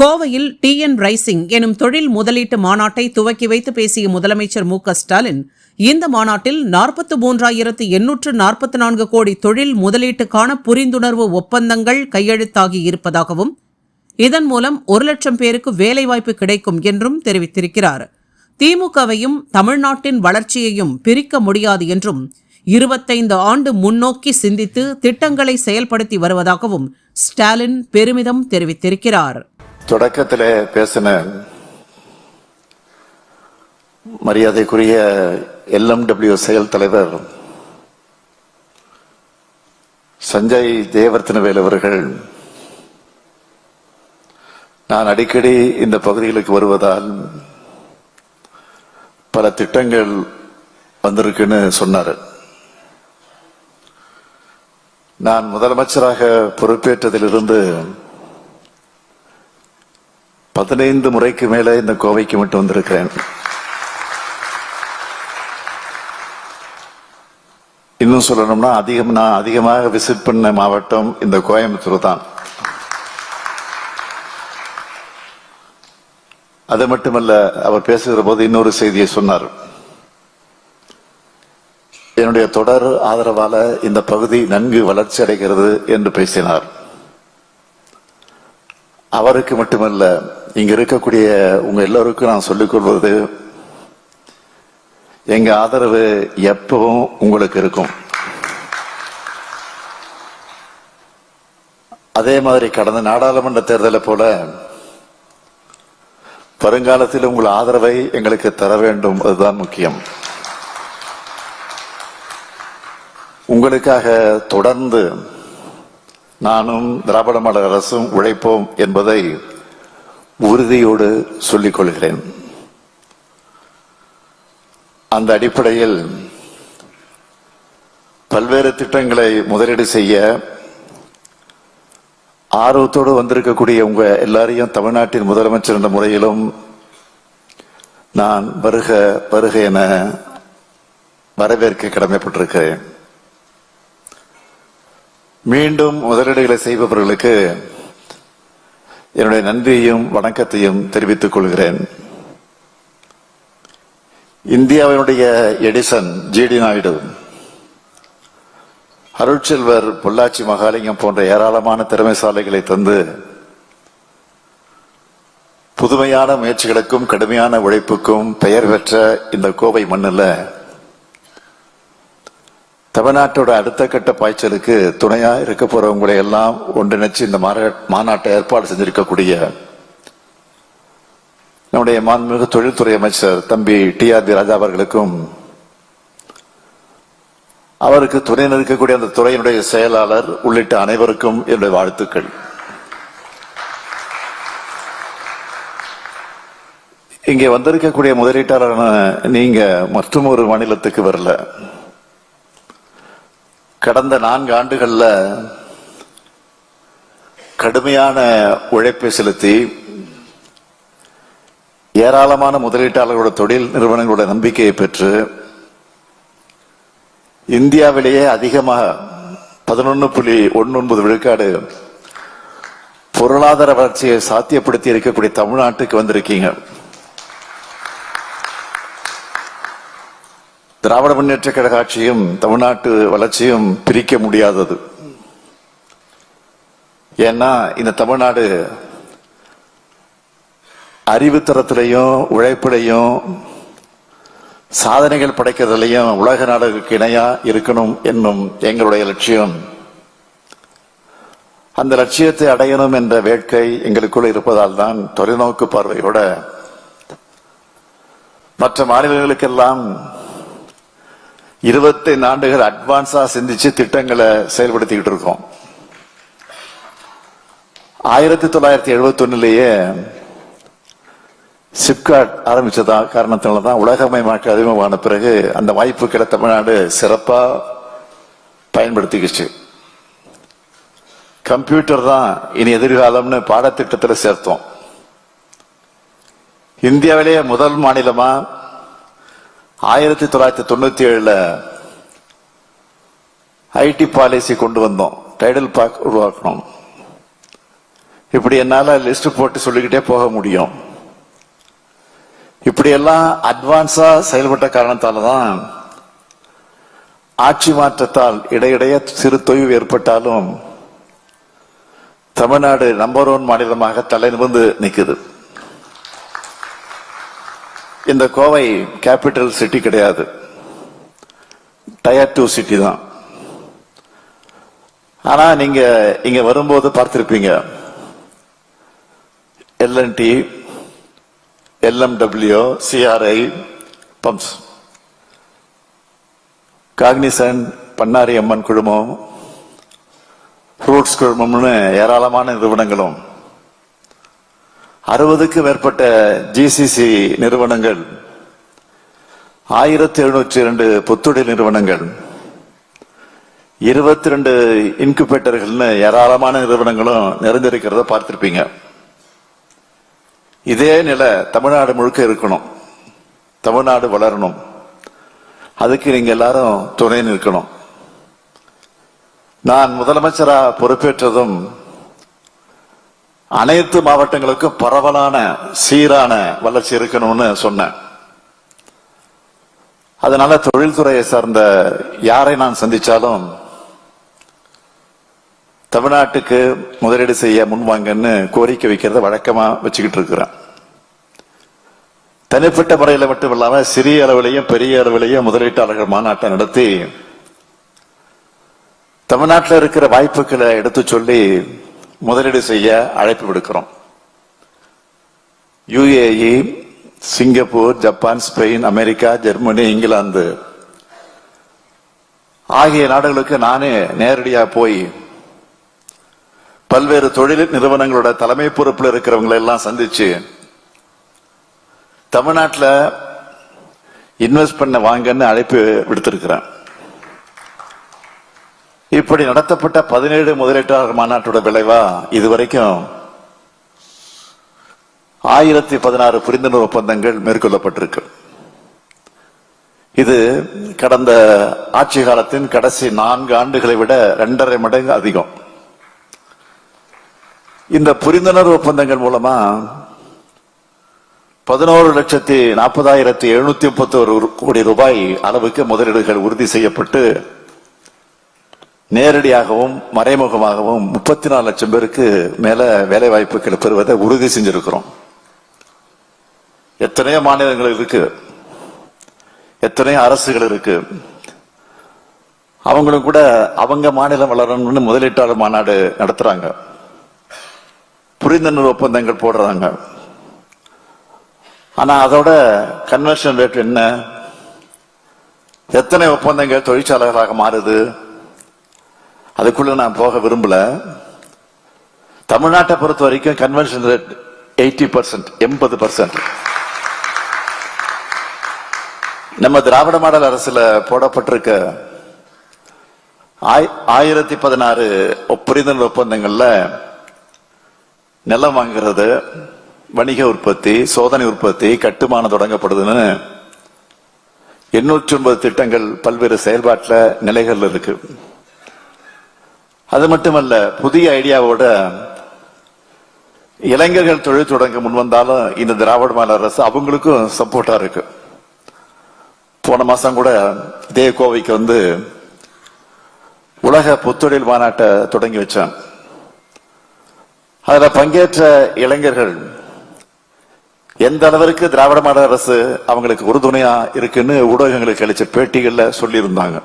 கோவையில் TN rising எனும் தொழில் முதலீட்டு மாநாட்டை துவக்கி வைத்து பேசிய முதலமைச்சர் மு ஸ்டாலின் இந்த மாநாட்டில் நாற்பத்து மூன்றாயிரத்து எண்ணூற்று நாற்பத்தி நான்கு கோடி தொழில் முதலீட்டுக்கான புரிந்துணர்வு ஒப்பந்தங்கள் கையெழுத்தாகி இருப்பதாகவும் இதன் மூலம் ஒரு லட்சம் பேருக்கு வேலைவாய்ப்பு கிடைக்கும் என்றும் தெரிவித்திருக்கிறார். திமுகவையும் தமிழ்நாட்டின் வளர்ச்சியையும் பிரிக்க முடியாது என்றும் இருபத்தைந்து ஆண்டு முன்னோக்கி சிந்தித்து திட்டங்களை செயல்படுத்தி வருவதாகவும் ஸ்டாலின் பெருமிதம் தெரிவித்திருக்கிறார். தொடக்கத்தில் பேசின மரியாதைக்குரிய எல்எம்டபிள்யூ செயல் தலைவர் சஞ்சய் ஜெயவர்த்தனவேல் அவர்கள் நான் அடிக்கடி இந்த பகுதிகளுக்கு வருவதால் பல திட்டங்கள் வந்திருக்குன்னு சொன்னார். நான் முதலமைச்சராக பொறுப்பேற்றதிலிருந்து பதினைந்து முறைக்கு மேல இந்த கோவைக்கு மட்டும் வந்திருக்கிறேன். இன்னும் சொல்லணும்னா அதிகம் நான் அதிகமாக விசிட் பண்ண மாவட்டம் இந்த கோயம்புத்தூர் தான். அது மட்டுமல்ல அவர் பேசுகிற போது இன்னொரு செய்தியை சொன்னார். என்னுடைய தொடர் ஆதரவால இந்த பகுதி நன்கு வளர்ச்சி அடைகிறது என்று பேசினார். அவருக்கு மட்டுமல்ல இங்க இருக்கக்கூடிய உங்க எல்லோருக்கும் நான் சொல்லிக் கொள்வது எங்க ஆதரவு எப்பவும் உங்களுக்கு இருக்கும். அதே மாதிரி கடந்த நாடாளுமன்ற தேர்தலை போல வருங்காலத்தில் உங்கள் ஆதரவை எங்களுக்கு தர வேண்டும் அதுதான் முக்கியம். உங்களுக்காக தொடர்ந்து நானும் திராவிட மாடல் அரசும் உழைப்போம் என்பதை உறுதியோடு சொல்லிக் கொள்கிறேன். அந்த அடிப்படையில் பல்வேறு திட்டங்களை முதலீடு செய்ய ஆர்வத்தோடு வந்திருக்கக்கூடிய உங்க எல்லாரையும் தமிழ்நாட்டின் முதலமைச்சர் என்ற முறையிலும் நான் வருக வருக என வரவேற்க கடமைப்பட்டிருக்கிறேன். மீண்டும் முதலீடுகளை செய்பவர்களுக்கு என்னுடைய நன்றியையும் வணக்கத்தையும் தெரிவித்துக் கொள்கிறேன். இந்தியாவினுடைய எடிசன் ஜிடி நாயுடு அருட்செல்வர் பொள்ளாச்சி மகாலிங்கம் போன்ற ஏராளமான திறமைசாலைகளை தந்து புதுமையான முயற்சிகளுக்கும் கடுமையான உழைப்புக்கும் பெயர் பெற்ற இந்த கோவை மண்ணில் தமிழ்நாட்டோட அடுத்த கட்ட பாய்ச்சலுக்கு துணையா இருக்க போறவங்களை எல்லாம் ஒன்றிணைச்சு இந்த மாநாட்டை ஏற்பாடு செஞ்சிருக்கக்கூடிய நம்முடைய மாண்புமிகு தொழில்துறை அமைச்சர் தம்பி டி ஆர் பி ராஜா அவர்களுக்கும் அவருக்கு துணை நிற்கக்கூடிய அந்த துறையினுடைய செயலாளர் உள்ளிட்ட அனைவருக்கும் என்னுடைய வாழ்த்துக்கள். இங்கே வந்திருக்கக்கூடிய முதலீட்டாளரான நீங்க மற்றும் ஒரு மாநிலத்துக்கு வரல. கடந்த நான்கு ஆண்டுகளில் கடுமையான உழைப்பை செலுத்தி ஏராளமான முதலீட்டாளர்களோட தொழில் நிறுவனங்களோட நம்பிக்கையை பெற்று இந்தியாவிலேயே அதிகமாக பதினொன்று புள்ளி ஒன்று ஒன்பது விழுக்காடு பொருளாதார வளர்ச்சியை சாத்தியப்படுத்தி இருக்கக்கூடிய தமிழ்நாட்டுக்கு வந்திருக்கீங்க. திராவிட முன்னேற்ற கழக ஆட்சியும் தமிழ்நாட்டு வளர்ச்சியும் பிரிக்க முடியாதது. ஏன்னா இந்த தமிழ்நாடு அறிவுத்தரத்திலையும் உழைப்பிலையும் சாதனைகள் படைக்கிறதுலையும் உலக நாடுகளுக்கு இணையா இருக்கணும் என்னும் எங்களுடைய லட்சியம். அந்த லட்சியத்தை அடையணும் என்ற வேட்கை எங்களுக்குள் இருப்பதால் தான் தொலைநோக்கு பார்வையோட மற்ற மாநிலங்களுக்கெல்லாம் இருபத்தைந்து ஆண்டுகள் அட்வான்ஸா சிந்திச்சு திட்டங்களை செயல்படுத்திக்கிட்டு இருக்கோம். ஆயிரத்தி தொள்ளாயிரத்தி எழுபத்தி ஒன்னுலயே சிப்காட் ஆரம்பிச்சதா காரணத்தினால தான் உலகமயமாக்க அறிமுகமான பிறகு அந்த வாய்ப்புகளை தமிழ்நாடு சிறப்பா பயன்படுத்திக்கிச்சு. கம்ப்யூட்டர் தான் இனி எதிர்காலம்னு பாடத்திட்டத்தில் சேர்த்தோம். இந்தியாவிலேயே முதல் மாநிலமா ஆயிரத்தி தொள்ளாயிரத்தி தொண்ணூத்தி ஏழுல ஐடி பாலிசி கொண்டு வந்தோம். டைடல் பார்க் உருவாக்கணும். இப்படி என்னால லிஸ்ட் போட்டு சொல்லிக்கிட்டே போக முடியும். இப்படி எல்லாம் அட்வான்ஸா செயல்பட்ட காரணத்தால தான் ஆட்சி மாற்றத்தால் இடையிடையே சிறு தொய்வு ஏற்பட்டாலும் தமிழ்நாடு நம்பர் ஒன் மாநிலமாக தலை நிமிர்ந்து நிற்குது இந்த கோவை கேபிட்டல் சிட்டி கிடையாது. டயர் டூ சிட்டி தான். ஆனா நீங்க இங்க வரும்போது பார்த்திருப்பீங்க. LNT LMW CRI pumps Cognizant Bannari Amman குழுமம் ஃப்ரூட்ஸ் குழுமம்னு ஏராளமான நிறுவனங்களும். அறுபதுக்கு மேற்பட்ட ஜிசிசி நிறுவனங்கள் ஆயிரத்தி எழுநூற்றி இரண்டு புத்தொழில் நிறுவனங்கள் இருபத்தி ரெண்டு இன்குபேட்டர்கள்னு ஏராளமான நிறுவனங்களும் நிறைந்திருக்கிறத பார்த்திருப்பீங்க. இதே நிலை தமிழ்நாடு முழுக்க இருக்கணும். தமிழ்நாடு வளரணும். அதுக்கு நீங்க எல்லாரும் துணை நிற்கணும். நான் முதலமைச்சரா பொறுப்பேற்றதும் அனைத்து மாவட்டங்களுக்கும் பரவலான சீரான வளர்ச்சி இருக்கணும்னு சொன்னேன். அதனால தொழில்துறையை சார்ந்த யாரை நான் சந்திச்சாலும் தமிழ்நாட்டுக்கு முதலீடு செய்ய முன்வாங்கன்னு கோரிக்கை வைக்கிறத வழக்கமா வச்சுக்கிட்டு இருக்கிறேன். தனிப்பட்ட முறையில் மட்டும் இல்லாம சிறிய அளவிலையும் பெரிய அளவிலையும் முதலீட்டாளர்கள் மாநாட்டை நடத்தி தமிழ்நாட்டில் இருக்கிற வாய்ப்புகளை எடுத்து சொல்லி முதலீடு செய்ய அழைப்பு விடுக்கிறோம். UAE Singapore Japan Spain America Germany England ஆகிய நாடுகளுக்கு நானே நேரடியாக போய் பல்வேறு தொழில் நிறுவனங்களோட தலைமை பொறுப்பில் இருக்கிறவங்களை எல்லாம் சந்திச்சு தமிழ்நாட்டில் இன்வெஸ்ட் பண்ண வாங்கன்னு அழைப்பு விடுத்திருக்கிறேன். இப்படி நடத்தப்பட்ட பதினேழு முதலீட்டாளர் மாநாட்டோட விளைவா இதுவரைக்கும் ஆயிரத்தி பதினாறு புரிந்துணர்வு ஒப்பந்தங்கள் மேற்கொள்ளப்பட்டிருக்கு. இது கடந்த ஆட்சி காலத்தின் கடைசி நான்கு ஆண்டுகளை விட இரண்டரை மடங்கு அதிகம். இந்த புரிந்துணர்வு ஒப்பந்தங்கள் மூலமா பதினோரு லட்சத்தி நாற்பதாயிரத்தி எழுநூத்தி முப்பத்தி ஒரு கோடி ரூபாய் அளவுக்கு முதலீடுகள் உறுதி செய்யப்பட்டு நேரடியாகவும் மறைமுகமாகவும் முப்பத்தி நாலு லட்சம் பேருக்கு மேல வேலை வாய்ப்புகள் பெறுவதை உறுதி செஞ்சிருக்கிறோம். எத்தனையோ மாநிலங்கள் இருக்கு. எத்தனையோ அரசுகள் இருக்கு. அவங்களும் கூட அவங்க மாநிலம் வளரணும்னு முதலீட்டாளர் மாநாடு நடத்துறாங்க. புரிந்துணர்வு ஒப்பந்தங்கள் போடுறாங்க. ஆனா அதோட கன்வென்ஷன் ரேட் என்ன? எத்தனை ஒப்பந்தங்கள் தொழிற்சாலைகளாக மாறுது? அதுக்குள்ள நான் போக விரும்பல. தமிழ்நாட்டை பொறுத்த வரைக்கும் கன்வென்ஷன் ரேட் எயிட்டி பர்சன்ட் எண்பது பர்சன்ட் நம்ம திராவிட மாடல் அரசுல போடப்பட்டிருக்க ஆயிரத்தி பதினாறு புரிதல் ஒப்பந்தங்கள்ல நிலம் வாங்குறது வணிக உற்பத்தி சோதனை உற்பத்தி கட்டுமானம் தொடங்கப்படுதுன்னு எண்ணூற்றி ஒன்பது திட்டங்கள் பல்வேறு செயல்பாட்டில் நிலைகள் இருக்கு. அது மட்டுமல்ல புதிய ஐடியாவோட இளைஞர்கள் தொழில் தொடங்க முன் வந்தாலும் இந்த திராவிட மாநில அரசு அவங்களுக்கும் சப்போர்ட்டா இருக்கு. போன மாசம் கூட இதே கோவைக்கு வந்து உலக புத்தொழில் மாநாட்டை தொடங்கி வச்சான் அதில் பங்கேற்ற இளைஞர்கள் எந்த அளவிற்கு திராவிட மாடல் அரசு அவங்களுக்கு உறுதுணையா இருக்குன்னு ஊடகங்களுக்கு அளிச்ச பேட்டிகள்ல சொல்லியிருந்தாங்க.